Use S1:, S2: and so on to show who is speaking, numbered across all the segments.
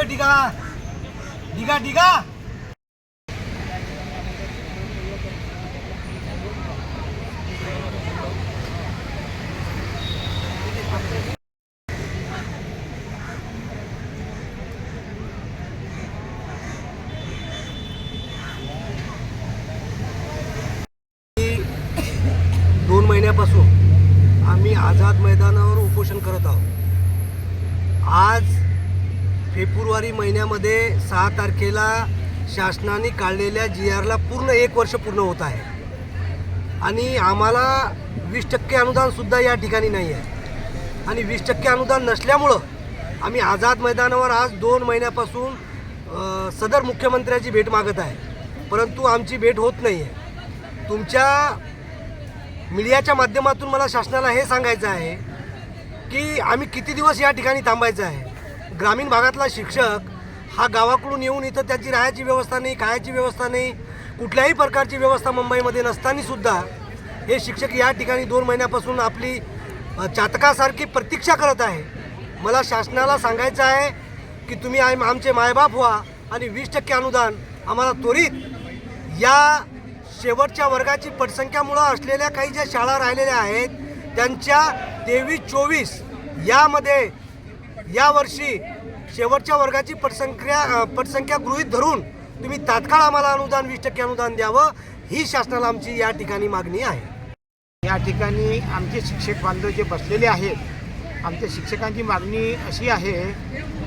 S1: ए डिगा। डिगा डिगा। दोन महिन्यापासून आम्ही आझाद मैदानावर उपोषण करत आहोत. आज फेब्रुवारी महिन्यामध्ये सहा तारखेला शासनाने काढलेल्या जी आरला पूर्ण एक वर्ष पूर्ण होत आहे. आणि आम्हाला वीस टक्के अनुदानसुद्धा या ठिकाणी नाही आहे. आणि वीस टक्के अनुदान नसल्यामुळं आम्ही आझाद मैदानावर आज दोन महिन्यापासून सदर मुख्यमंत्र्याची भेट मागत आहे. परंतु आमची भेट होत नाही आहे तुमच्या मीडियाच्या माध्यमातून मला शासनाला हे सांगायचं आहे की आम्ही किती दिवस या ठिकाणी थांबायचं आहे? ग्रामीण भागातला शिक्षक हा गावाकडून येऊन इथं त्याची राहायची व्यवस्था नाही खायची व्यवस्था नाही कुठल्याही प्रकारची व्यवस्था मुंबईमध्ये नसतानासुद्धा हे शिक्षक या ठिकाणी दोन महिन्यापासून आपली चातकासारखी प्रतीक्षा करत आहे. मला शासनाला सांगायचं आहे की तुम्ही आम- आमचे मायबाप व्हा आणि वीस टक्के अनुदान आम्हाला त्वरित या शेवटच्या वर्गाची पटसंख्यामुळं असलेल्या काही ज्या शाळा राहिलेल्या आहेत त्यांच्या तेवीस चोवीस यामध्ये यावर्षी शेवटच्या वर्गाची पटसंख्या पटसंख्या गृहीत धरून तुम्ही तात्काळ आम्हाला अनुदान वीस टक्के अनुदान द्यावं ही शासनाला आमची या ठिकाणी मागणी आहे.
S2: या ठिकाणी आमचे शिक्षक बांधव जे बसलेले आहेत आमच्या शिक्षकांची मागणी अशी आहे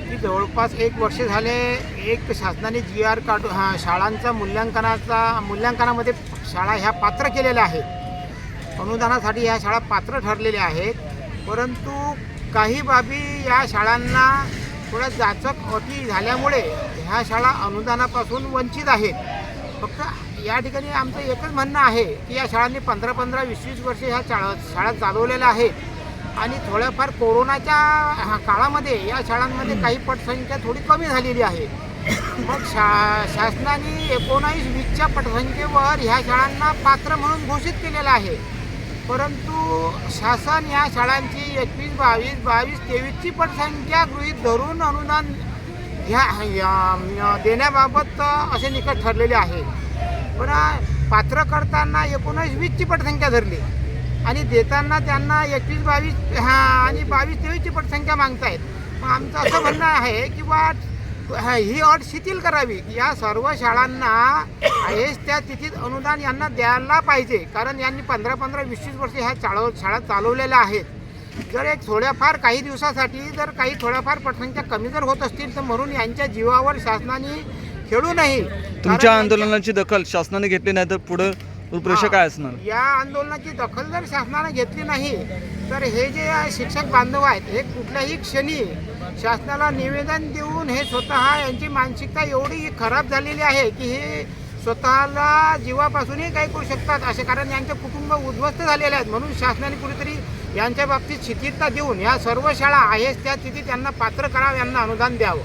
S2: की जवळपास एक वर्ष झाले एक शासनाने जी आर काढू हा शाळांचा मूल्यांकनाचा मूल्यांकनामध्ये शाळा ह्या पात्र केलेल्या आहेत. अनुदानासाठी ह्या शाळा पात्र ठरलेल्या आहेत परंतु काही बाबी या शाळांना थोड्या जाचक अटी झाल्यामुळे ह्या शाळा अनुदानापासून वंचित आहेत. फक्त या ठिकाणी आमचं एकच म्हणणं आहे की या शाळांनी पंधरा पंधरा वीस वीस वर्षे ह्या शाळा शाळा चालवलेल्या आहेत. आणि थोड्याफार कोरोनाच्या काळामध्ये या शाळांमध्ये काही पटसंख्या थोडी कमी झालेली आहे. मग शा शासनाने एकोणावीस वीसच्या पटसंख्येवर ह्या शाळांना पात्र म्हणून घोषित केलेलं आहे. परंतु शासन या शाळांची एकवीस बावीस बावीस तेवीसची पटसंख्या गृहीत धरून अनुदान ह्या देण्याबाबत असे निकट ठरलेले आहे. पण पात्र करताना एकोणीस वीसची पटसंख्या धरली. आणि देताना त्यांना एकवीस बावीस हा आणि बावीस तेवीसची पटसंख्या मागतायत. मग आमचं असं म्हणणं आहे की बा हा, ही अट शिथिल करावी. या सर्व शाळांना आहेच त्या तिथीत अनुदान यांना द्यायला पाहिजे. कारण यांनी पंधरा पंधरा वीस वीस वर्ष ह्या चालव शाळा चालवलेल्या आहेत. जर एक थोड्याफार काही दिवसासाठी जर काही थोड्याफार पटसंख्या कमी जर होत असतील तर म्हणून यांच्या जीवावर शासनाने खेळू नाही
S3: तुमच्या आंदोलनाची दखल शासनाने घेतली नाही तर पुढे रूपरेषा काय असणार.
S2: या आंदोलनाची दखल जर शासनाने घेतली नाही तर हे जे शिक्षक बांधव आहेत हे कुठल्याही क्षणी शासनाला निवेदन देऊन हे स्वतः यांची मानसिकता एवढी खराब झालेली आहे की हे स्वतःला जीवापासूनही काही करू शकतात असे कारण यांचे कुटुंब उद्ध्वस्त झालेले आहेत. म्हणून शासनाने कुठेतरी यांच्या बाबतीत शिथिलता देऊन या सर्व शाळा आहेच त्या तिथे त्यांना पात्र करावं यांना अनुदान द्यावं.